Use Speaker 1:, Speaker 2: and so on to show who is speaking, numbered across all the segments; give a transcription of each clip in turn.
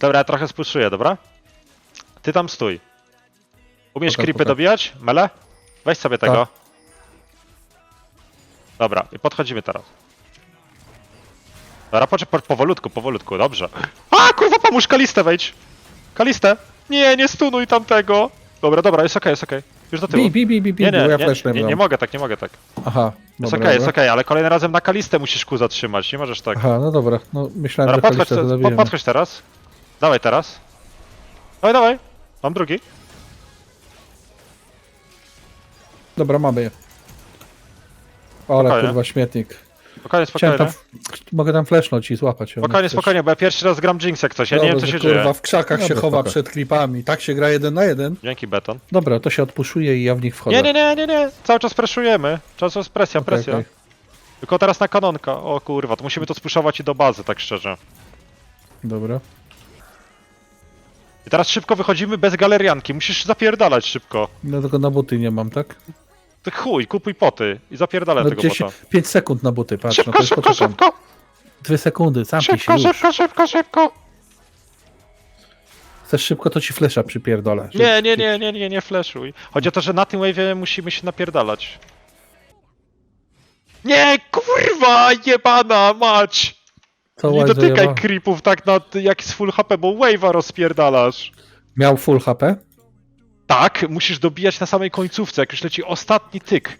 Speaker 1: Dobra, ja trochę spuszuję, dobra? Ty tam stój. Umiesz creepy dobijać? Mele? Weź sobie tego.
Speaker 2: Tak.
Speaker 1: Dobra, i podchodzimy teraz. Dobra, poczekaj, po, powolutku, powolutku, dobrze. A, kurwa, pomóż Kalistę wejdź! Kalistę! Nie, nie stunuj tamtego! Dobra, dobra, jest okej, jest okej. Już do tyłu.
Speaker 2: Bi, bi, bi, bi, bi,
Speaker 1: nie,
Speaker 2: bo
Speaker 1: nie,
Speaker 2: ja
Speaker 1: nie,
Speaker 2: flashnę
Speaker 1: nie, nie
Speaker 2: mam.
Speaker 1: mogę tak, nie mogę tak.
Speaker 2: Aha,
Speaker 1: Jest
Speaker 2: dobra,
Speaker 1: okej, jest
Speaker 2: dobra.
Speaker 1: okej, ale kolejnym razem na Kalistę musisz ku zatrzymać, nie możesz tak.
Speaker 2: Aha, no dobra, no myślałem,
Speaker 1: Dobra,
Speaker 2: że
Speaker 1: podchodź,
Speaker 2: Kalistę to
Speaker 1: te- po,
Speaker 2: zabiłem.
Speaker 1: podchodź teraz. Dawaj teraz. Dawaj, dawaj. Mam drugi.
Speaker 2: Dobra, mamy je. Ale
Speaker 1: Spokojnie.
Speaker 2: kurwa śmietnik.
Speaker 1: Spokojnie,
Speaker 2: Chciałem
Speaker 1: spokojnie.
Speaker 2: tam, mogę tam flashnąć i złapać ją.
Speaker 1: Spokojnie, spokojnie, bo ja pierwszy raz gram Jinx jak coś, ja nie wiem co się
Speaker 2: kurwa
Speaker 1: dzieje.
Speaker 2: w krzakach się chowa
Speaker 1: spoko.
Speaker 2: przed klipami. Tak się gra jeden na jeden.
Speaker 1: Dzięki beton.
Speaker 2: Dobra, to się odpuszuje i ja w nich wchodzę.
Speaker 1: Nie, nie, nie, nie, nie. Cały czas preszujemy. Cały czas presja,
Speaker 2: Okej,
Speaker 1: presja.
Speaker 2: okej.
Speaker 1: Tylko teraz na kanonka. O kurwa, to musimy to spuszować i do bazy, tak szczerze.
Speaker 2: Dobra.
Speaker 1: I teraz szybko wychodzimy bez galerianki. Musisz zapierdalać szybko.
Speaker 2: No tylko na buty nie mam, tak?
Speaker 1: Ty chuj, kupuj poty i zapierdalaj
Speaker 2: No
Speaker 1: tego
Speaker 2: 10,
Speaker 1: bota.
Speaker 2: 5 sekund na buty, patrz. no
Speaker 1: Szybko,
Speaker 2: to
Speaker 1: szybko,
Speaker 2: poczekam.
Speaker 1: szybko!
Speaker 2: Dwie sekundy, zamknij się
Speaker 1: Szybko,
Speaker 2: już.
Speaker 1: szybko, szybko, szybko!
Speaker 2: Chcesz szybko, to ci flesza przypierdolę.
Speaker 1: Nie, nie, nie, nie, nie, nie flashuj. Chodzi o to, że na tym wave'ie musimy się napierdalać. Nie, kurwa, jebana mać!
Speaker 2: Co
Speaker 1: Nie dotykaj
Speaker 2: jeba?
Speaker 1: creepów tak na, jak z full HP, bo wave'a rozpierdalasz.
Speaker 2: Miał full HP?
Speaker 1: Tak, musisz dobijać na samej końcówce, jak już leci ostatni tyk.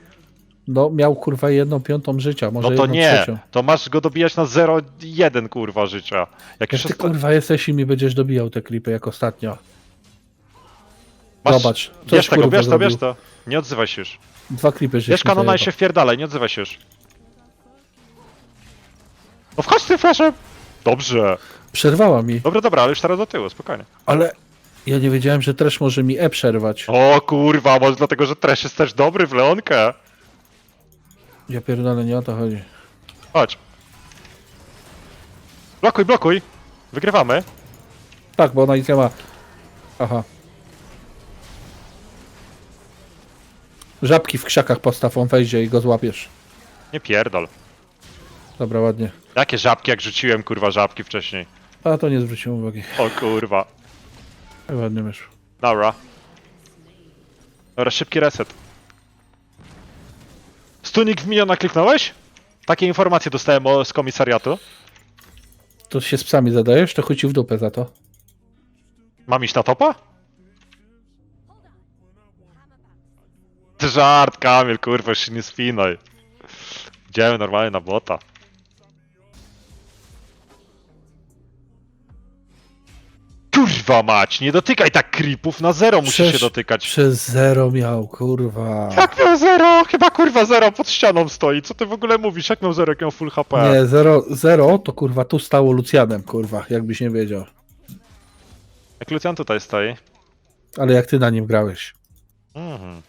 Speaker 2: No, miał kurwa jedną piątą życia, może
Speaker 1: No to
Speaker 2: jedną
Speaker 1: nie,
Speaker 2: trzecią.
Speaker 1: to masz go dobijać na 0,1 kurwa życia. Jak
Speaker 2: Jak
Speaker 1: już
Speaker 2: ty
Speaker 1: osta-
Speaker 2: kurwa jesteś i mi będziesz dobijał te klipy jak ostatnio.
Speaker 1: masz...
Speaker 2: Zobacz, coś
Speaker 1: Bierz tego,
Speaker 2: kurwa
Speaker 1: bierz to,
Speaker 2: zrobił.
Speaker 1: bierz to. Nie odzywaj się już.
Speaker 2: Dwa klipy żeś
Speaker 1: Bierz kanona i się wpierdalaj, nie odzywaj się już. No wchodź tym flashem! Dobrze.
Speaker 2: Przerwała mi,
Speaker 1: Dobra, dobra, ale już teraz do tyłu, spokojnie.
Speaker 2: ale ja nie wiedziałem, że też może mi E przerwać.
Speaker 1: O kurwa, może dlatego, że trash jest też dobry w Leonkę.
Speaker 2: Ja pierdolę, nie o to chodzi.
Speaker 1: Chodź. Blokuj, blokuj. Wygrywamy.
Speaker 2: Tak, bo ona nic nie ma. Aha. Żabki w krzakach postaw, on wejdzie i go złapiesz.
Speaker 1: Nie pierdol.
Speaker 2: Dobra, ładnie.
Speaker 1: Jakie żabki, jak rzuciłem kurwa żabki wcześniej.
Speaker 2: A to nie zwróciłem uwagi.
Speaker 1: O kurwa.
Speaker 2: Ładnie wyszło.
Speaker 1: Dobra. Dobra, szybki reset. Stunik w miniona kliknąłeś? Takie informacje dostałem o, z komisariatu.
Speaker 2: To się z psami zadajesz, to chuj ci w dupę za to.
Speaker 1: Mam iść na topa? Żart, Kamil, kurwa, się nie spinaj. Idziemy normalnie na bota. Kurwa mać, nie dotykaj tak creepów, na zero musisz
Speaker 2: Przecież-
Speaker 1: się dotykać.
Speaker 2: Przez zero miał, kurwa.
Speaker 1: Jak miał zero? Chyba kurwa zero pod ścianą stoi. Co ty w ogóle mówisz? Jak miał zero, jak miał full HP?
Speaker 2: Nie, zero, zero to kurwa tu stało Lucjanem, kurwa, jakbyś nie wiedział.
Speaker 1: Jak Lucian tutaj stoi.
Speaker 2: Ale jak ty na nim grałeś.
Speaker 1: Mhm.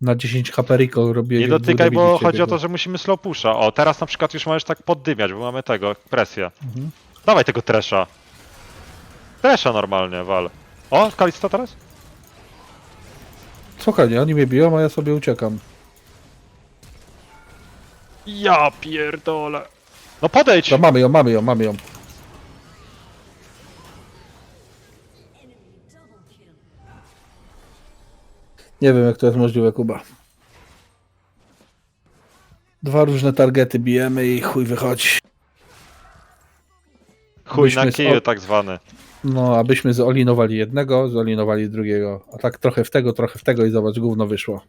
Speaker 2: Na 10 HP Rico robię.
Speaker 1: Nie dotykaj, bo chodzi o to, że musimy slow pusha. O, teraz na przykład już możesz tak poddymiać, bo mamy tego, presję.
Speaker 2: Mhm.
Speaker 1: Dawaj tego tresha. Tresha normalnie, wal. O, Kalista teraz?
Speaker 2: Spokojnie, oni mnie biją, a ja sobie uciekam.
Speaker 1: Ja pierdolę. No podejdź!
Speaker 2: No mamy ją, mamy ją, mamy ją. Nie wiem jak to jest możliwe, Kuba. Dwa różne targety bijemy i chuj wychodzi.
Speaker 1: Chuj na
Speaker 2: byśmy z-
Speaker 1: kiju tak zwany.
Speaker 2: No, abyśmy zolinowali jednego, zolinowali drugiego. A tak trochę w tego, trochę w tego i zobacz, gówno wyszło.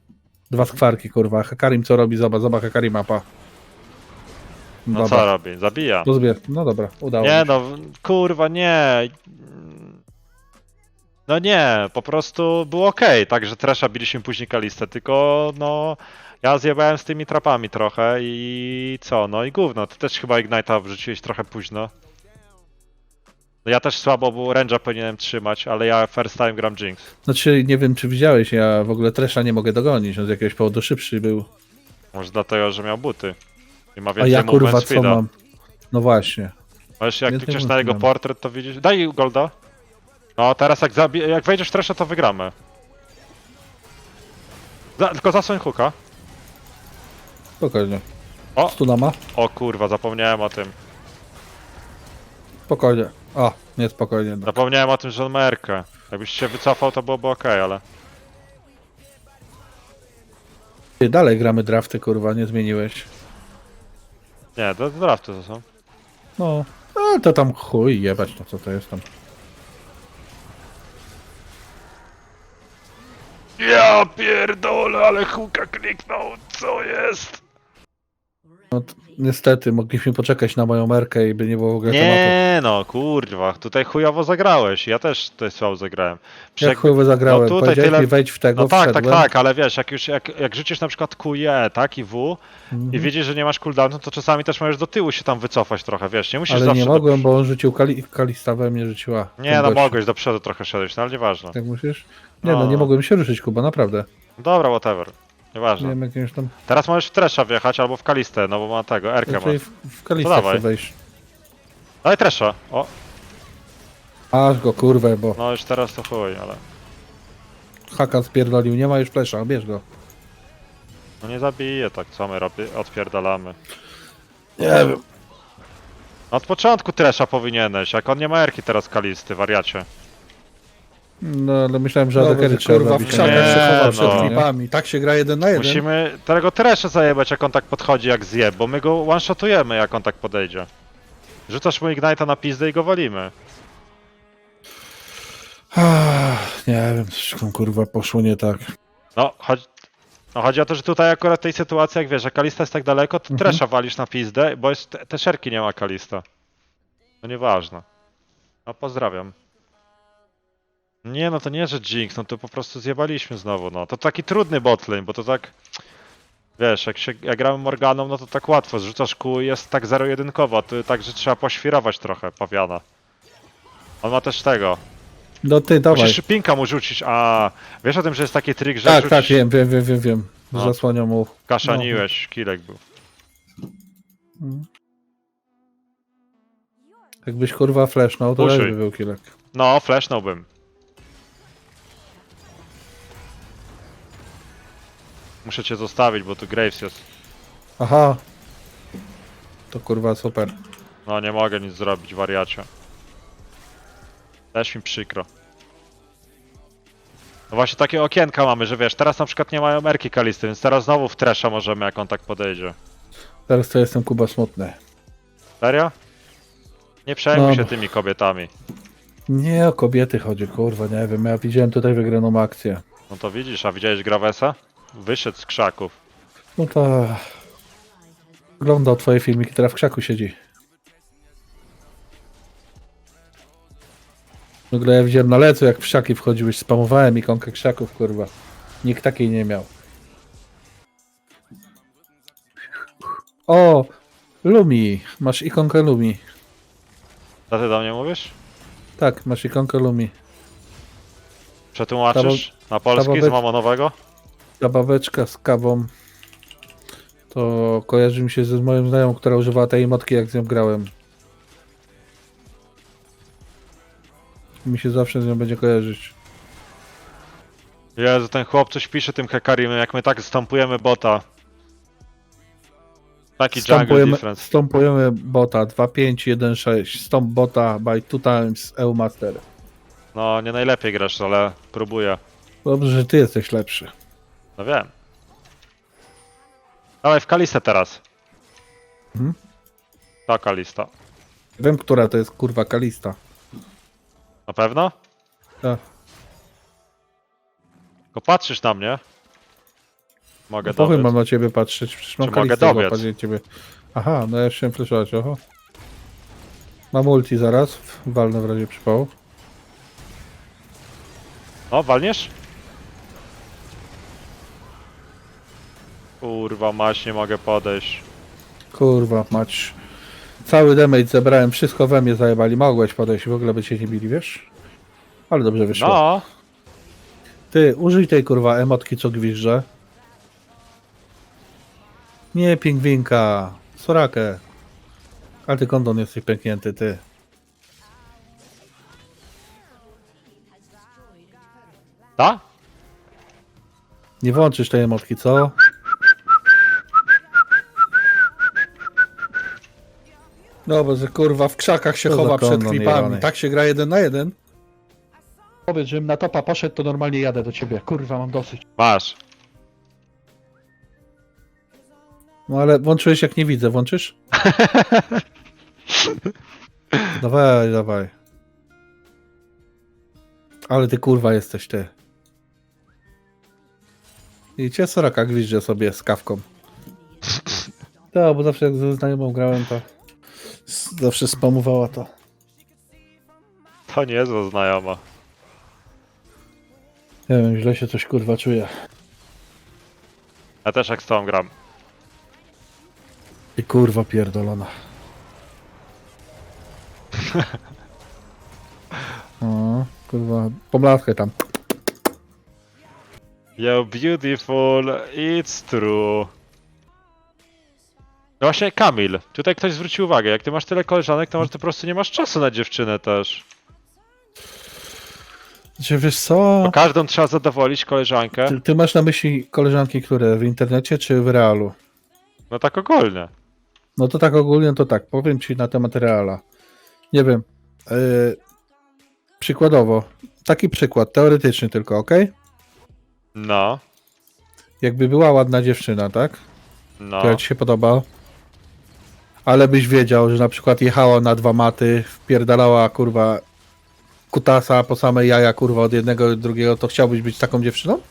Speaker 2: Dwa skwarki, kurwa. Hekarim co robi? Zobacz, zobacz Hekarim mapa.
Speaker 1: No co robi? Zabija.
Speaker 2: To zbier. No dobra, udało
Speaker 1: Nie
Speaker 2: mi
Speaker 1: no, kurwa nie. No nie, po prostu było okej, także Tresha biliśmy później Kalistę, tylko no ja zjebałem z tymi trapami trochę i co, no i gówno, ty też chyba Ignite'a wrzuciłeś trochę późno. No ja też słabo, bo Range'a powinienem trzymać, ale ja first time gram Jinx.
Speaker 2: Znaczy, nie wiem czy widziałeś, ja w ogóle Tresha nie mogę dogonić, on z jakiegoś powodu szybszy był.
Speaker 1: Może dlatego, że miał buty. I ma
Speaker 2: A
Speaker 1: więcej
Speaker 2: ja kurwa
Speaker 1: movement
Speaker 2: co
Speaker 1: speeda.
Speaker 2: mam? No właśnie.
Speaker 1: Wiesz, jak
Speaker 2: Więcej
Speaker 1: klikniesz na jego portret, to widzisz... Daj Golda. No teraz jak, zabi- jak wejdziesz w Tresha, to wygramy. Za- tylko zasłoń hooka.
Speaker 2: Spokojnie.
Speaker 1: O!
Speaker 2: Stuna ma?
Speaker 1: O kurwa, zapomniałem o tym.
Speaker 2: Spokojnie. O, niespokojnie. No.
Speaker 1: Zapomniałem o tym, że on ma Erkę. Jakbyś się wycofał, to byłoby ok, ale...
Speaker 2: Ty, dalej gramy drafty, kurwa, nie zmieniłeś.
Speaker 1: Nie, do drafty to są.
Speaker 2: No, a to tam chuj jebać, no co to jest tam.
Speaker 1: Ja pierdolę, ale huka kliknął, co jest?
Speaker 2: No, niestety, mogliśmy poczekać na moją merkę i by nie było w ogóle tematu.
Speaker 1: Nie no, kurwa, tutaj chujowo zagrałeś. Ja też tutaj słabo zagrałem.
Speaker 2: Jak chujowo zagrałem,
Speaker 1: no tutaj
Speaker 2: powiedziałeś
Speaker 1: tyle-
Speaker 2: mi wejdź w tego,
Speaker 1: No tak, tak,
Speaker 2: wszedłem.
Speaker 1: tak, ale wiesz, jak już jak, jak rzucisz na przykład QE, tak, i W
Speaker 2: Mhm.
Speaker 1: i widzisz, że nie masz cooldownu, to czasami też możesz do tyłu się tam wycofać trochę, wiesz, nie musisz
Speaker 2: Ale
Speaker 1: zawsze
Speaker 2: nie
Speaker 1: do
Speaker 2: mogłem,
Speaker 1: przodu.
Speaker 2: bo on rzucił kali Kalista we mnie rzuciła.
Speaker 1: Nie,
Speaker 2: Ten
Speaker 1: no
Speaker 2: gościu.
Speaker 1: mogłeś do przodu trochę szedłeś, no ale nieważne.
Speaker 2: Tak musisz? Nie no,
Speaker 1: No.
Speaker 2: nie mogłem się ruszyć, Kuba, naprawdę.
Speaker 1: Dobra, whatever.
Speaker 2: Nie
Speaker 1: Nieważne.
Speaker 2: wiem, jakimś tam...
Speaker 1: Teraz możesz w Tresha wjechać albo w Kalistę, no bo ma tego, Erkę ma.
Speaker 2: Raczej w, w Kalista
Speaker 1: To dawaj.
Speaker 2: chcę wejść.
Speaker 1: Daj Tresha. O,
Speaker 2: Aż go, kurwę, bo
Speaker 1: no już teraz to chuj, ale...
Speaker 2: haka spierdolił, nie ma już flesza, bierz go.
Speaker 1: No nie zabije tak, co my robi, odpierdalamy.
Speaker 2: Nie wiem.
Speaker 1: Od początku Tresha powinieneś, jak on nie ma Erki teraz Kalisty, wariacie.
Speaker 2: No, ale myślałem, że
Speaker 3: No,
Speaker 2: Adekery
Speaker 3: bo
Speaker 2: trzeba
Speaker 3: kurwa w
Speaker 2: zabić.
Speaker 3: krzakach
Speaker 1: Nie,
Speaker 3: się chowa
Speaker 1: no.
Speaker 3: przed klipami. Tak się gra jeden na jeden.
Speaker 1: Musimy tego Tresha zajebać, jak on tak podchodzi, jak zje, bo my go one-shotujemy, jak on tak podejdzie. Rzucasz mu Ignite'a na pizdę i go walimy.
Speaker 2: Ach, nie wiem, coś tam kurwa poszło nie tak.
Speaker 1: No, chodzi, no chodzi o to, że tutaj akurat w tej sytuacji, jak wiesz, że Kalista jest tak daleko, to
Speaker 2: Mhm.
Speaker 1: Tresha walisz na pizdę, bo jest, te, te szerki nie ma Kalista. No nieważne. No pozdrawiam. Nie no, to nie, że Jinx, no to po prostu zjebaliśmy znowu, no. To taki trudny botlane, bo to tak... Wiesz, jak, się, jak gramy Morganą, no to tak łatwo, zrzucasz kół jest tak zero-jedynkowo, to także trzeba poświrować trochę pawiana. On ma też tego.
Speaker 2: No ty, dawaj.
Speaker 1: Musisz pinka mu rzucić, a wiesz o tym, że jest taki trik, że
Speaker 2: Tak,
Speaker 1: rzucisz,
Speaker 2: tak, wiem, wiem, wiem, wiem, wiem.
Speaker 1: No.
Speaker 2: Zasłaniam mu.
Speaker 1: kaszaniłeś, kilek był.
Speaker 2: Mm. Jakbyś kurwa flashnął, to też by był kilek.
Speaker 1: No, flashnąłbym. Muszę cię zostawić, bo tu Graves jest.
Speaker 2: Aha. To kurwa super.
Speaker 1: No, nie mogę nic zrobić, wariacie. Też mi przykro. No właśnie takie okienka mamy, że wiesz, teraz na przykład nie mają Merki Kalisty, więc teraz znowu w Tresha możemy, jak on tak podejdzie.
Speaker 2: Teraz to jestem Kuba smutny.
Speaker 1: Serio? Nie przejmuj
Speaker 2: No.
Speaker 1: się tymi kobietami.
Speaker 2: Nie o kobiety chodzi, kurwa, nie wiem. Ja widziałem tutaj wygraną akcję.
Speaker 1: No to widzisz, a widziałeś Gravesa? Wyszedł z krzaków.
Speaker 2: No to... Oglądał twoje filmiki, teraz w krzaku siedzi. W ogóle ja widziałem na lecu, jak w krzaki wchodziłeś, spamowałem ikonkę krzaków, kurwa. Nikt takiej nie miał. O! Lumi! Masz ikonkę Lumi.
Speaker 1: Co ty do mnie mówisz?
Speaker 2: Tak, masz ikonkę Lumi.
Speaker 1: Przetłumaczysz na polski z mamonowego?
Speaker 2: Zabaweczka z kawą. To kojarzy mi się ze moją znajomą, która używała tej emotki, jak z nią grałem. Mi się zawsze z nią będzie kojarzyć.
Speaker 1: Jezu, ten chłop coś pisze tym Hekarim, jak my tak stampujemy bota. Taki jungle
Speaker 2: Stąpujemy,
Speaker 1: difference.
Speaker 2: stąpujemy bota 2516. Stąp bota by two times Eumaster.
Speaker 1: No, nie najlepiej grasz, ale próbuję.
Speaker 2: Dobrze, że ty jesteś lepszy.
Speaker 1: No wiem. Dawaj w Kalistę teraz.
Speaker 2: Mhm.
Speaker 1: Ta Kalista.
Speaker 2: Wiem, która to jest kurwa Kalista.
Speaker 1: Na pewno?
Speaker 2: Tak.
Speaker 1: Tylko patrzysz na mnie. Mogę
Speaker 2: Powiem
Speaker 1: dobiec.
Speaker 2: mam na ciebie patrzeć, przecież mam
Speaker 1: Czy mogę
Speaker 2: Kalistę
Speaker 1: dobiec?
Speaker 2: złapać ciebie. Aha, no ja się flashować, oho. Mam ulti zaraz, walnę w razie przypału.
Speaker 1: O, walniesz? Kurwa, mać, nie mogę podejść.
Speaker 2: Kurwa, mać. Cały damage zebrałem, wszystko we mnie zajebali. Mogłeś podejść, w ogóle by cię nie bili, wiesz? Ale dobrze wyszło.
Speaker 1: No,
Speaker 2: Ty, użyj tej kurwa emotki, co gwizdże. Nie, pingwinka. Sorakę. Ale ty kondon jesteś pęknięty, ty.
Speaker 1: ta?
Speaker 2: Nie włączysz tej emotki, co?
Speaker 3: No bo że kurwa w krzakach się
Speaker 2: za
Speaker 3: chowa przed
Speaker 2: kondon
Speaker 3: klipami.
Speaker 2: jebany.
Speaker 3: Tak się gra jeden na jeden.
Speaker 2: Powiedz, żebym na topa poszedł, to normalnie jadę do ciebie. Kurwa, mam dosyć.
Speaker 1: Masz.
Speaker 2: No ale włączyłeś jak nie widzę, włączysz? dawaj, dawaj. Ale ty kurwa jesteś ty. I cię soraka gwizdże sobie z kawką. Tak, bo zawsze jak ze znajomą grałem, to zawsze spamowała to.
Speaker 1: To nie jest znajoma.
Speaker 2: Nie wiem, źle się coś kurwa czuję.
Speaker 1: Ja też jak z tą gram.
Speaker 2: I kurwa pierdolona. O, kurwa, pomlatkę tam.
Speaker 1: Yo, beautiful, it's true. No właśnie, Kamil, tutaj ktoś zwrócił uwagę, jak ty masz tyle koleżanek, to może ty po prostu nie masz czasu na dziewczynę też.
Speaker 2: Czy wiesz co?
Speaker 1: Bo każdą trzeba zadowolić koleżankę.
Speaker 2: Ty, ty masz na myśli koleżanki, które w internecie czy w realu?
Speaker 1: No tak ogólnie.
Speaker 2: No to tak ogólnie to tak, powiem ci na temat reala. Nie wiem. Yy, przykładowo, taki przykład, teoretyczny tylko, ok?
Speaker 1: No,
Speaker 2: Jakby była ładna dziewczyna, tak?
Speaker 1: no.
Speaker 2: która ci się podoba, ale byś wiedział, że na przykład jechała na dwa maty, wpierdalała kurwa kutasa po same jaja kurwa od jednego do drugiego, to chciałbyś być taką dziewczyną?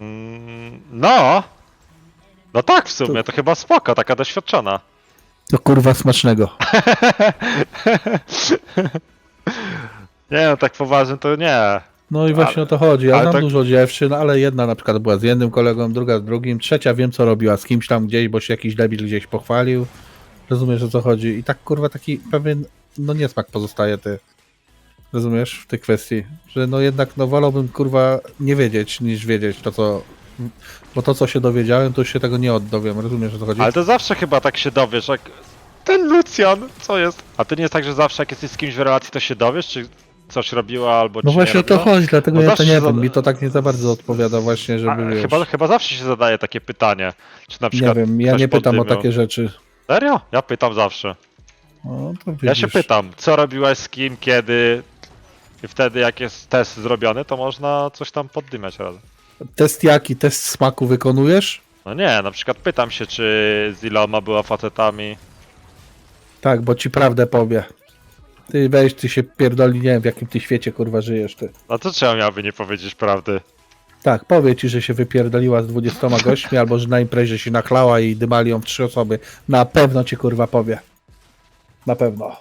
Speaker 1: Mm, no. No tak w sumie, to chyba spoko, taka doświadczona.
Speaker 2: To kurwa smacznego.
Speaker 1: Nie no, tak poważnie to nie.
Speaker 2: No i właśnie
Speaker 1: Ale-
Speaker 2: o to chodzi. Ja
Speaker 1: ale
Speaker 2: znam
Speaker 1: tak-
Speaker 2: dużo dziewczyn, ale jedna na przykład była z jednym kolegą, druga z drugim, trzecia wiem co robiła z kimś tam gdzieś, bo się jakiś debil gdzieś pochwalił. Rozumiesz o co chodzi. I tak kurwa taki pewien no niesmak pozostaje ty. Rozumiesz w tej kwestii, że no jednak no wolałbym kurwa nie wiedzieć niż wiedzieć to co bo to co się dowiedziałem to już się tego nie oddowiem. Rozumiesz o co chodzi?
Speaker 1: Ale to zawsze chyba tak się dowiesz, jak... Ten Lucjan, co jest? A to nie jest tak, że zawsze jak jesteś z kimś w relacji, to się dowiesz, czy coś robiła albo
Speaker 2: No
Speaker 1: czy
Speaker 2: właśnie
Speaker 1: nie
Speaker 2: o to
Speaker 1: robiła?
Speaker 2: chodzi, dlatego
Speaker 1: No
Speaker 2: ja to
Speaker 1: zawsze
Speaker 2: nie
Speaker 1: się
Speaker 2: wiem.
Speaker 1: zada-
Speaker 2: Mi to tak nie za bardzo odpowiada właśnie,
Speaker 1: A,
Speaker 2: żeby wiesz.
Speaker 1: chyba, chyba zawsze się zadaje takie pytanie. Czy na
Speaker 2: Nie
Speaker 1: przykład
Speaker 2: wiem, ja
Speaker 1: ktoś
Speaker 2: nie pytam o
Speaker 1: poddymiał.
Speaker 2: takie rzeczy.
Speaker 1: Serio? Ja pytam zawsze.
Speaker 2: O, to
Speaker 1: Ja się
Speaker 2: widzisz.
Speaker 1: pytam, co robiłaś z kim, kiedy i wtedy jak jest test zrobiony, to można coś tam poddymiać razem.
Speaker 2: Test jaki? Test smaku wykonujesz?
Speaker 1: No nie, na przykład pytam się, czy z iloma była facetami.
Speaker 2: Tak, bo ci prawdę powie. Ty weź, ty się pierdoli, nie wiem w jakim ty świecie kurwa żyjesz ty.
Speaker 1: No to czemu miałby nie powiedzieć prawdy?
Speaker 2: Tak, powie ci, że się wypierdoliła z 20 gośćmi, albo że na imprezie się nachlała i dymali ją w trzy osoby. Na pewno ci kurwa powie. Na pewno.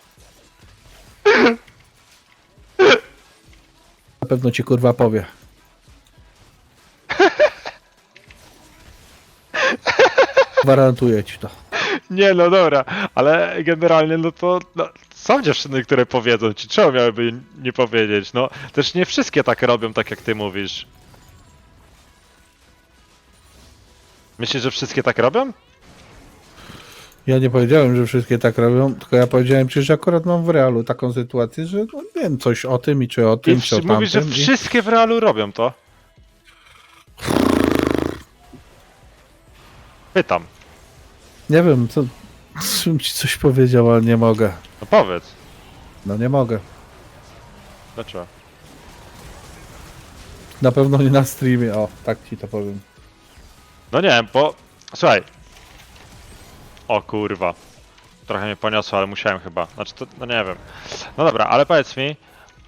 Speaker 2: Na pewno ci kurwa powie. Gwarantuję ci to.
Speaker 1: Nie, no dobra, ale generalnie no to no, są dziewczyny, które powiedzą ci, czemu miałyby nie powiedzieć, no też nie wszystkie tak robią, tak jak ty mówisz. Myślisz, że wszystkie tak robią?
Speaker 2: Ja nie powiedziałem, że wszystkie tak robią, tylko ja powiedziałem ci, że akurat mam w realu taką sytuację, że no, wiem coś o tym i czy o
Speaker 1: I
Speaker 2: tym,
Speaker 1: w,
Speaker 2: czy o
Speaker 1: mówisz, że
Speaker 2: tamtym. i-
Speaker 1: wszystkie w realu robią to? Pytam,
Speaker 2: Nie wiem, co, czym ci coś powiedział, ale nie mogę.
Speaker 1: No powiedz.
Speaker 2: No nie mogę.
Speaker 1: Dlaczego?
Speaker 2: Na pewno nie na streamie, o, tak ci to powiem.
Speaker 1: No nie wiem, bo... Słuchaj. O kurwa. Trochę mnie poniosło, ale musiałem chyba. Znaczy to, no nie wiem. No dobra, ale powiedz mi...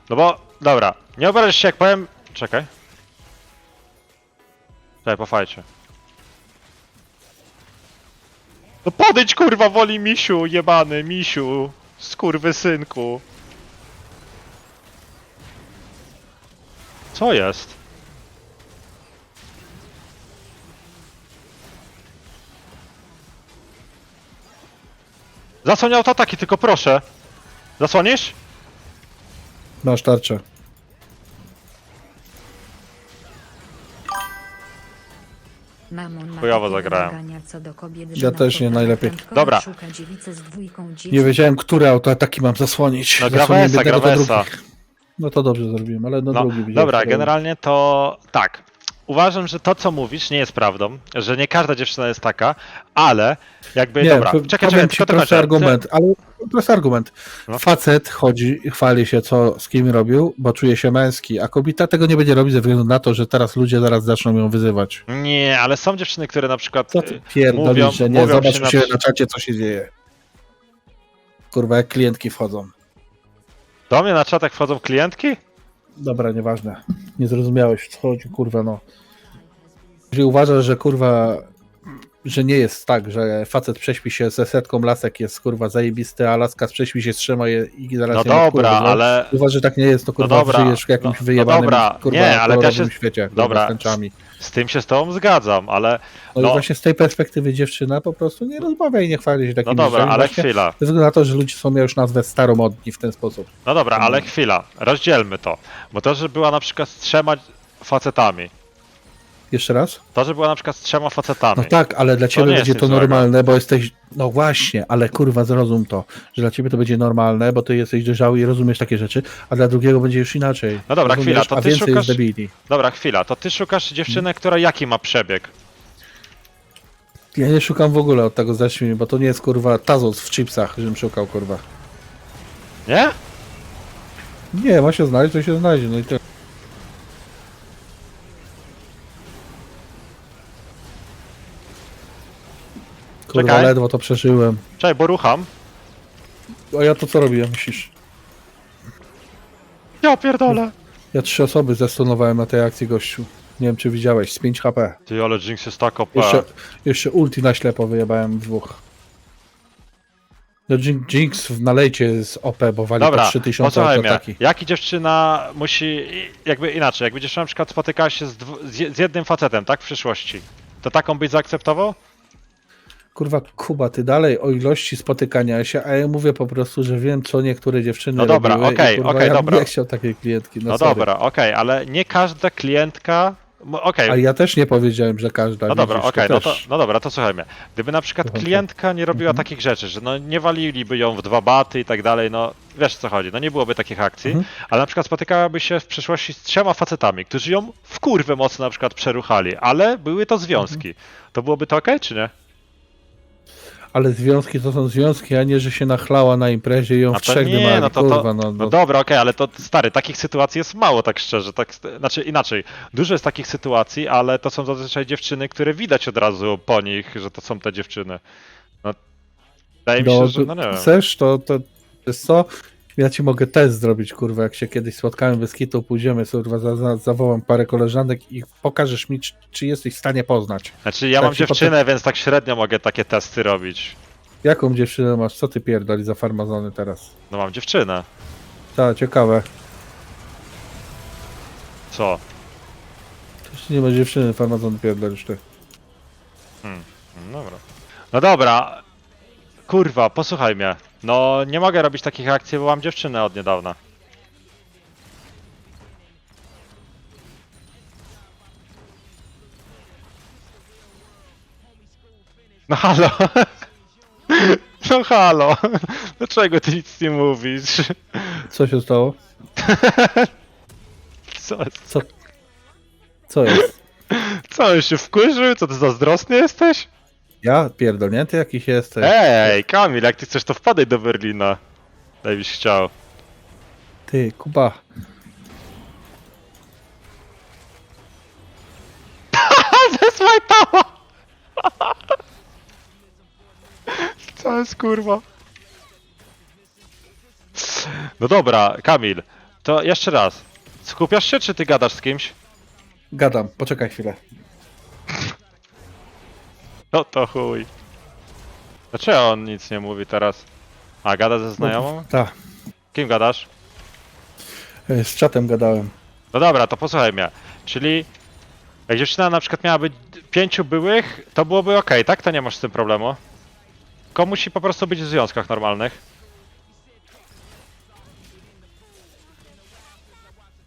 Speaker 1: No bo, dobra, nie obrażasz się jak powiem... Czekaj. Czekaj, po fajcie. No podejdź kurwa woli misiu, jebany, misiu. Skurwy synku. Co jest? Zasłaniał to ataki, tylko proszę. Zasłonisz?
Speaker 2: Masz tarczę.
Speaker 4: Mamon ma
Speaker 1: Chujowo
Speaker 4: takie
Speaker 1: zagrałem.
Speaker 4: wymagania Co do kobiet,
Speaker 2: Ja
Speaker 4: na
Speaker 2: też nie najlepiej.
Speaker 1: Dobra.
Speaker 4: Szuka dziewicy z dwójką dzieci.
Speaker 2: Nie wiedziałem, które autoataki mam zasłonić.
Speaker 1: No
Speaker 2: Zasłoniłem
Speaker 1: Gravesa,
Speaker 2: do
Speaker 1: Gravesa.
Speaker 2: drugich. No to dobrze zrobiłem, ale no,
Speaker 1: No,
Speaker 2: drugi widziałem
Speaker 1: dobra, generalnie to tak. Uważam, że to, co mówisz, nie jest prawdą, że nie każda dziewczyna jest taka, ale jakby,
Speaker 2: Nie,
Speaker 1: dobra,
Speaker 2: po-
Speaker 1: czekaj, czekaj, tylko
Speaker 2: prosty
Speaker 1: trochę.
Speaker 2: argument, ale prosty argument.
Speaker 1: No.
Speaker 2: Facet chodzi i chwali się, co z kim robił, bo czuje się męski, a kobieta tego nie będzie robić ze względu na to, że teraz ludzie zaraz zaczną ją wyzywać.
Speaker 1: Nie, ale są dziewczyny, które na przykład...
Speaker 2: Co ty pierdolisz,
Speaker 1: mówią-
Speaker 2: że nie?
Speaker 1: mówią
Speaker 2: Zobacz
Speaker 1: się na
Speaker 2: na czacie, co się dzieje. Kurwa, jak klientki wchodzą.
Speaker 1: Do mnie na czatach wchodzą klientki?
Speaker 2: Dobra, nieważne. Nie zrozumiałeś, co chodzi, kurwa, no. Jeżeli uważasz, że kurwa, że nie jest tak, że facet prześpi się ze setką lasek jest kurwa zajebisty, a laska prześpi się z trzema je- i zaraz
Speaker 1: No dobra,
Speaker 2: no.
Speaker 1: ale...
Speaker 2: Uważasz, że tak nie jest, to kurwa
Speaker 1: dobra,
Speaker 2: żyjesz w jakimś
Speaker 1: no- no
Speaker 2: wyjebanym
Speaker 1: dobra,
Speaker 2: kurwa,
Speaker 1: nie, ale
Speaker 2: kolorowym
Speaker 1: jest-
Speaker 2: świecie, kurwa,
Speaker 1: dobra.
Speaker 2: z.
Speaker 1: Z tym się z tobą zgadzam, ale...
Speaker 2: No,
Speaker 1: No.
Speaker 2: i właśnie z tej perspektywy dziewczyna po prostu nie rozmawia i nie chwali się
Speaker 1: No
Speaker 2: takimi
Speaker 1: dobra,
Speaker 2: rzeczami.
Speaker 1: ale
Speaker 2: Właśnie
Speaker 1: chwila.
Speaker 2: Ze względu na to, że ludzie są już nazwę staromodni w ten sposób.
Speaker 1: No dobra, ale chwila. Rozdzielmy to. Bo to, że była na przykład z trzema facetami.
Speaker 2: Jeszcze raz?
Speaker 1: To, że była na przykład z trzema facetami.
Speaker 2: No tak, ale dla ciebie
Speaker 1: nie
Speaker 2: będzie to
Speaker 1: złego.
Speaker 2: normalne, bo jesteś. No właśnie, ale kurwa zrozum to, że dla ciebie to będzie normalne, bo ty jesteś dojrzały i rozumiesz takie rzeczy, a dla drugiego będzie już inaczej.
Speaker 1: No dobra,
Speaker 2: Rozumiesz?
Speaker 1: chwila, to ty szukasz-. Dobra, chwila. To ty szukasz dziewczyny, która jaki ma przebieg?
Speaker 2: Ja nie szukam w ogóle od tego zacznij, bo to nie jest kurwa Tazos w chipsach, żebym szukał kurwa.
Speaker 1: Nie?
Speaker 2: Nie, ma się znaleźć, to się znajdzie, no i tyle. Kurwa,
Speaker 1: Czekaj.
Speaker 2: ledwo to przeżyłem.
Speaker 1: Czekaj, bo rucham.
Speaker 2: A ja to co robiłem, myślisz?
Speaker 1: Ja pierdolę.
Speaker 2: Ja trzy osoby zestunowałem na tej akcji, gościu. Nie wiem, czy widziałeś, z 5 HP.
Speaker 1: Ty, ale Jinx jest tak OP.
Speaker 2: Jeszcze, jeszcze ulti na ślepo wyjebałem dwóch. No Jin- Jinx w nalejcie jest OP, bo wali
Speaker 1: Dobra,
Speaker 2: po 3000
Speaker 1: posłuchaj mnie.
Speaker 2: ataki.
Speaker 1: Jaki dziewczyna musi, i- jakby inaczej, jakby dziewczyna na przykład spotykała się z, dwu, z, je- z jednym facetem, tak, w przyszłości, to taką byś zaakceptował?
Speaker 2: Kurwa, Kuba, ty dalej o ilości spotykania się, a ja mówię po prostu, że wiem, co niektóre dziewczyny
Speaker 1: No dobra, okej,
Speaker 2: i kurwa,
Speaker 1: okej,
Speaker 2: ja
Speaker 1: dobra.
Speaker 2: bym nie chciał takiej klientki, no,
Speaker 1: No, dobra, okej, ale nie każda klientka, okej,
Speaker 2: A ja też nie powiedziałem, że każda,
Speaker 1: No dobra, okej, no, to, no dobra, to słuchajmy. Gdyby na przykład klientka nie robiła
Speaker 2: Mhm.
Speaker 1: takich rzeczy, że no nie waliliby ją w dwa baty i tak dalej, no wiesz co chodzi, no nie byłoby takich akcji,
Speaker 2: Mhm.
Speaker 1: ale na przykład spotykałaby się w przyszłości z trzema facetami, którzy ją w kurwę mocno na przykład przeruchali, ale były to związki.
Speaker 2: Mhm.
Speaker 1: To byłoby to okej, czy nie?
Speaker 2: Ale związki to są związki, a nie, że się nachlała na imprezie i ją
Speaker 1: A
Speaker 2: w trzech
Speaker 1: nie,
Speaker 2: dymali,
Speaker 1: no to,
Speaker 2: kurwa, no,
Speaker 1: no
Speaker 2: no.
Speaker 1: dobra, okej, ale to stary, takich sytuacji jest mało, tak szczerze, tak, znaczy inaczej, dużo jest takich sytuacji, ale to są zazwyczaj dziewczyny, które widać od razu po nich, że to są te dziewczyny. No, wydaje mi się,
Speaker 2: No,
Speaker 1: że, no nie wiem.
Speaker 2: chcesz, to, to wiesz co? Ja ci mogę test zrobić, kurwa, jak się kiedyś spotkamy bez kitu, pójdziemy, kurwa, za, za, zawołam parę koleżanek i pokażesz mi, czy, czy jesteś w stanie poznać.
Speaker 1: Znaczy ja
Speaker 2: Tak
Speaker 1: mam dziewczynę, więc tak średnio mogę takie testy robić.
Speaker 2: Jaką dziewczynę masz? Co ty pierdoli za farmazony teraz?
Speaker 1: No mam dziewczynę.
Speaker 2: Tak, ciekawe.
Speaker 1: Co?
Speaker 2: Czy nie masz dziewczyny, farmazony pierdolisz ty.
Speaker 1: No Dobra. No dobra. Kurwa, posłuchaj mnie. No nie mogę robić takich akcji, bo mam dziewczynę od niedawna. No halo. No halo. Dlaczego ty nic nie mówisz?
Speaker 2: Co się stało?
Speaker 1: Co,
Speaker 2: Co? Co jest?
Speaker 1: co już się wkurzył? Co ty zazdrosny jesteś?
Speaker 2: Ja? Pierdolnięty jakiś jesteś?
Speaker 1: Ej, Kamil, jak ty chcesz, to wpadaj do Berlina. Jakbyś chciał.
Speaker 2: Ty, Kuba.
Speaker 1: Zesmajtała! Co jest kurwa? No dobra, Kamil, to jeszcze raz. Skupiasz się, czy ty gadasz z kimś?
Speaker 2: Gadam, poczekaj chwilę.
Speaker 1: No to chuj. Dlaczego on nic nie mówi teraz? A, gada ze znajomą?
Speaker 2: Tak,
Speaker 1: Kim gadasz?
Speaker 2: e, z czatem gadałem.
Speaker 1: No dobra, to posłuchaj mnie. Czyli jak dziewczyna na przykład miała być pięciu byłych, to byłoby ok, tak? To nie masz z tym problemu. Tylko musi po prostu być w związkach normalnych.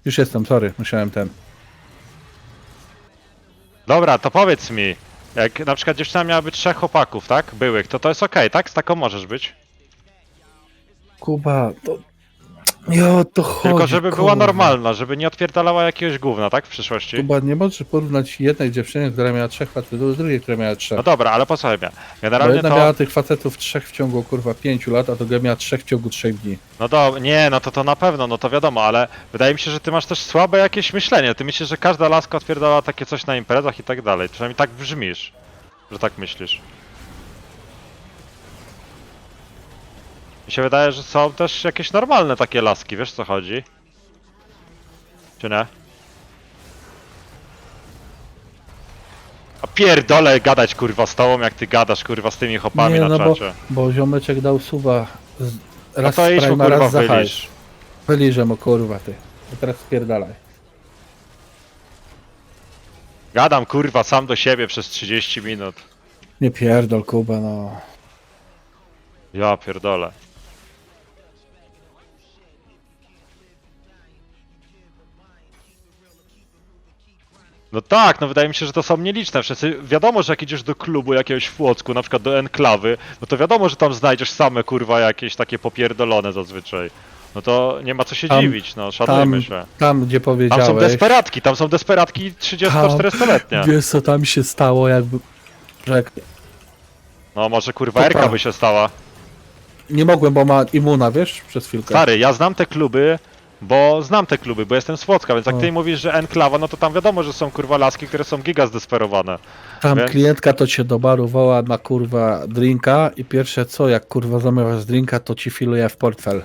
Speaker 2: Już jestem, sorry, musiałem ten.
Speaker 1: Dobra, to powiedz mi. Jak na przykład dziewczyna miałaby trzech chłopaków, tak? Byłych, to to jest ok, tak? Z taką możesz być.
Speaker 2: Kuba, to Nie o to chodzi.
Speaker 1: Tylko żeby była
Speaker 2: kurwa.
Speaker 1: normalna, żeby nie odpierdalała jakiegoś gówna, tak? W przyszłości.
Speaker 2: Chyba nie możesz porównać jednej dziewczyny, która miała trzech facetów, do drugiej, która miała trzech.
Speaker 1: No dobra, ale posłuchaj mnie.
Speaker 2: Bo
Speaker 1: Generalnie
Speaker 2: jedna
Speaker 1: to...
Speaker 2: miała tych facetów trzech w ciągu kurwa pięciu lat, a druga miała trzech w ciągu trzech dni.
Speaker 1: No do, nie, no to to na pewno, no to wiadomo, ale wydaje mi się, że ty masz też słabe jakieś myślenie. Ty myślisz, że każda laska odpierdala takie coś na imprezach i tak dalej. Przynajmniej tak brzmisz, że tak myślisz. Mi się wydaje, że są też jakieś normalne takie laski, wiesz co chodzi? Czy nie? A pierdolę gadać kurwa z tobą, jak ty gadasz kurwa z tymi chopami
Speaker 2: nie,
Speaker 1: na
Speaker 2: no bo,
Speaker 1: czacie.
Speaker 2: bo ziomeczek dał suba z,
Speaker 1: No
Speaker 2: raz
Speaker 1: to
Speaker 2: z
Speaker 1: idź mu
Speaker 2: Prima,
Speaker 1: kurwa
Speaker 2: raz za hajs.
Speaker 1: wylisz.
Speaker 2: Wyliżę mu kurwa ty. A teraz spierdalaj.
Speaker 1: Gadam kurwa sam do siebie przez 30 minut.
Speaker 2: Nie pierdol Kuba, no.
Speaker 1: Ja pierdolę. No tak, no wydaje mi się, że to są nieliczne. Wszyscy, wiadomo, że jak idziesz do klubu jakiegoś w Łocku, na przykład do enklawy, no to wiadomo, że tam znajdziesz same kurwa jakieś takie popierdolone zazwyczaj. No to nie ma co się
Speaker 2: Tam-
Speaker 1: dziwić, no szanujmy
Speaker 2: Tam,
Speaker 1: się.
Speaker 2: tam gdzie
Speaker 1: Tam
Speaker 2: powiedziałeś.
Speaker 1: są desperatki, tam są desperatki 30-40-letnie.
Speaker 2: Wiesz co tam się stało jakby... Że
Speaker 1: No może kurwa
Speaker 2: To
Speaker 1: Erka
Speaker 2: prawda.
Speaker 1: by się stała.
Speaker 2: nie mogłem, bo ma imuna, wiesz, przez chwilkę.
Speaker 1: Stary, ja znam te kluby, bo znam te kluby, bo jestem z Płocka, więc jak ty mówisz, że enklawa, no to tam wiadomo, że są kurwa laski, które są giga zdesperowane.
Speaker 2: Tam
Speaker 1: Więc-
Speaker 2: klientka to cię do baru woła na kurwa drinka i pierwsze co, jak kurwa zamawiasz drinka, to ci filuje w portfel.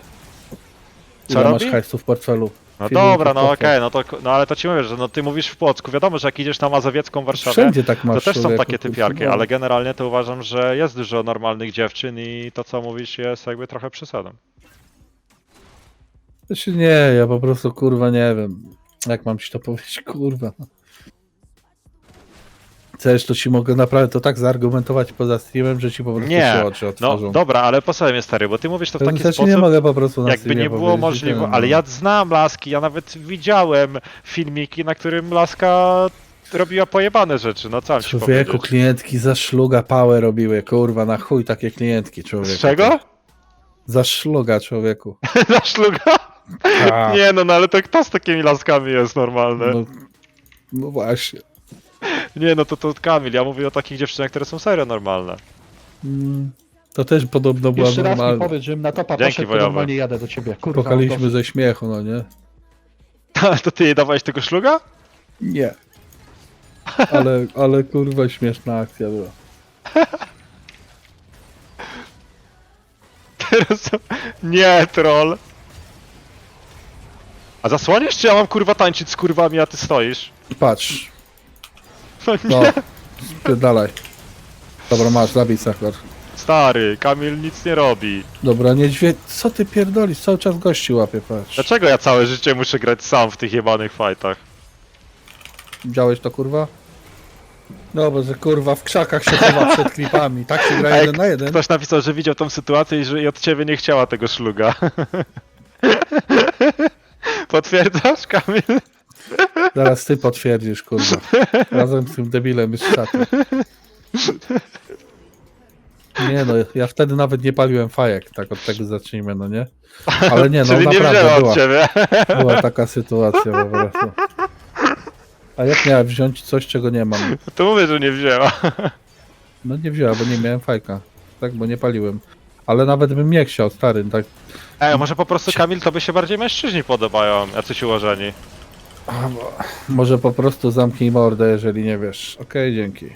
Speaker 1: Co
Speaker 2: Ile
Speaker 1: robi?
Speaker 2: masz hajsu w portfelu?
Speaker 1: No
Speaker 2: Filuje
Speaker 1: dobra,
Speaker 2: w
Speaker 1: no
Speaker 2: portfel.
Speaker 1: okej, no to no ale to ci mówię, że no ty mówisz w Płocku, wiadomo, że jak idziesz na Mazowiecką Warszawę,
Speaker 2: Wszędzie tak masz.
Speaker 1: to też są
Speaker 2: człowieku,
Speaker 1: takie
Speaker 2: kurwa,
Speaker 1: typiarki,
Speaker 2: no.
Speaker 1: ale generalnie to uważam, że jest dużo normalnych dziewczyn i to co mówisz jest jakby trochę przesadą.
Speaker 2: Znaczy nie, ja po prostu kurwa nie wiem. Jak mam ci to powiedzieć, kurwa. no. Chcesz, to ci mogę naprawdę to tak zaargumentować poza streamem, że ci po prostu
Speaker 1: Nie,
Speaker 2: się oczy
Speaker 1: No
Speaker 2: otworzą.
Speaker 1: dobra, ale posłuchaj mnie stary, bo ty mówisz to w taki sposób,
Speaker 2: nie mogę po prostu na
Speaker 1: jakby
Speaker 2: streamie
Speaker 1: nie było
Speaker 2: powiedzieć,
Speaker 1: możliwe,
Speaker 2: wiem,
Speaker 1: ale
Speaker 2: no.
Speaker 1: ja znam laski, ja nawet widziałem filmiki, na którym laska robiła pojebane rzeczy, no co mam ci
Speaker 2: Człowieku,
Speaker 1: powiedzieć.
Speaker 2: klientki za szluga pałę robiły, kurwa, na chuj takie klientki, człowieku.
Speaker 1: Z czego?
Speaker 2: Za szluga, człowieku.
Speaker 1: Na szluga?
Speaker 2: A,
Speaker 1: Nie no, no ale to kto z takimi laskami jest normalny?
Speaker 2: no, no właśnie.
Speaker 1: Nie no, to to Kamil, ja mówię o takich dziewczynach, które są serio normalne.
Speaker 2: Mm, To też podobno była
Speaker 3: Jeszcze raz mi
Speaker 2: normalna.
Speaker 3: powiedz, żebym na topa
Speaker 1: Dzięki,
Speaker 3: poszedł, to
Speaker 1: wojowy.
Speaker 3: normalnie jadę do ciebie. Kurwa,
Speaker 2: Płakaliśmy ze śmiechu, no nie?
Speaker 1: to ty jej dawałeś tego szluga?
Speaker 2: Nie. Ale, ale kurwa śmieszna akcja była.
Speaker 1: Teraz... Nie, troll. A zasłoniesz, czy ja mam kurwa tańczyć z kurwami, a ty stoisz?
Speaker 2: Patrz,
Speaker 1: No nie,
Speaker 2: no, spierdalaj. Dobra, masz, zabij Sachar.
Speaker 1: stary, Kamil nic nie robi.
Speaker 2: Dobra, niedźwiedź, co ty pierdolisz? Cały czas gości łapie, patrz.
Speaker 1: Dlaczego ja całe życie muszę grać sam w tych jebanych fightach?
Speaker 2: Widziałeś to, kurwa? Dobra, że kurwa w krzakach się chowa przed klipami. Tak się gra
Speaker 1: Ej,
Speaker 2: jeden na jeden.
Speaker 1: Ktoś napisał, że widział tą sytuację i że i od ciebie nie chciała tego szluga. Potwierdzasz, Kamil?
Speaker 2: Zaraz ty potwierdzisz, kurwa. Razem z tym debilem z czatu. Nie no, ja wtedy nawet nie paliłem fajek, tak od tego zacznijmy, no nie? Ale nie, no
Speaker 1: Czyli nie
Speaker 2: naprawdę
Speaker 1: wzięła
Speaker 2: była,
Speaker 1: ciebie.
Speaker 2: była taka sytuacja po prostu. A jak miałem wziąć coś, czego nie mam?
Speaker 1: To mówię, że nie wzięła.
Speaker 2: No nie wzięła, bo nie miałem fajka. Tak, bo nie paliłem. Ale nawet bym nie chciał, stary, tak.
Speaker 1: Ej, może po prostu Kamil, to by się bardziej mężczyźni podobają, jacyś ułożeni.
Speaker 2: A, bo- Może po prostu zamknij mordę, jeżeli nie wiesz. Okej, dzięki.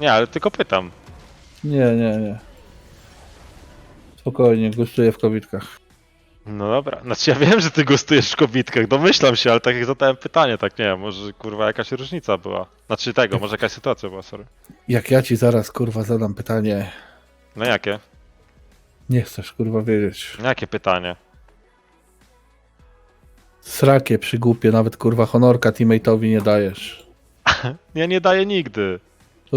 Speaker 1: Nie, ale tylko pytam.
Speaker 2: Nie, nie, nie. Spokojnie, gustuję w kobitkach.
Speaker 1: No dobra, znaczy ja wiem, że ty gustujesz w kobitkach, domyślam się, ale tak jak zadałem pytanie, tak nie wiem, może kurwa jakaś różnica była. Znaczy tego, może jakaś sytuacja była, sorry.
Speaker 2: Jak ja ci zaraz kurwa zadam pytanie,
Speaker 1: No jakie?
Speaker 2: Nie chcesz kurwa wiedzieć.
Speaker 1: Jakie pytanie?
Speaker 2: Srakie przygłupie, nawet kurwa honorka teammate'owi nie dajesz.
Speaker 1: Ja nie daję nigdy.